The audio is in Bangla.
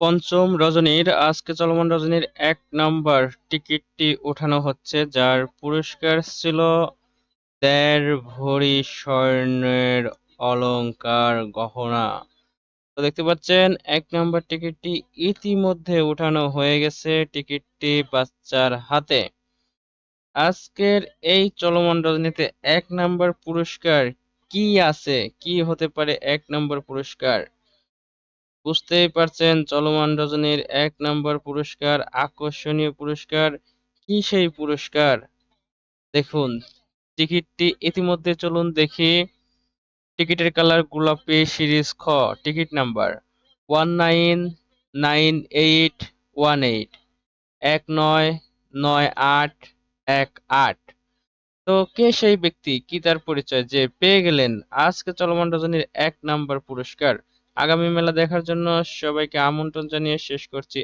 পঞ্চম রজনীর, আজকে চলমান রজনীর এক নাম্বার টিকিটটি ওঠানো হচ্ছে, যার পুরস্কার ছিল দেড় ভরি স্বর্ণের অলংকার গহনা। তো দেখতে পাচ্ছেন, এক নাম্বার টিকিটটি ইতিমধ্যে উঠানো হয়ে গেছে টিকিটটি বাচ্চার হাতে। আজকের এই চলমান রজনীতে এক নাম্বার পুরস্কার কি আছে? কি হতে পারে এক নাম্বার পুরস্কার? বুঝতেই পারছেন, চলমান রজনীর এক নম্বর পুরস্কার, আকর্ষণীয় পুরস্কার, কি সেই পুরস্কার? দেখুন, টিকিটটি ইতিমধ্যে চলুন দেখি। টিকিটের কালার গোলাপি, সিরিজ খ, ticket number one nine nine eight one eight, এক নয় নয় আট এক আট। তো কে সেই ব্যক্তি? কি তার পরিচয়? যে পেয়ে গেলেন আজকে চলমান রজনীর এক নাম্বার পুরস্কার। আগামী মেলা দেখার জন্য সবাইকে আমন্ত্রণ জানিয়ে শেষ করছি।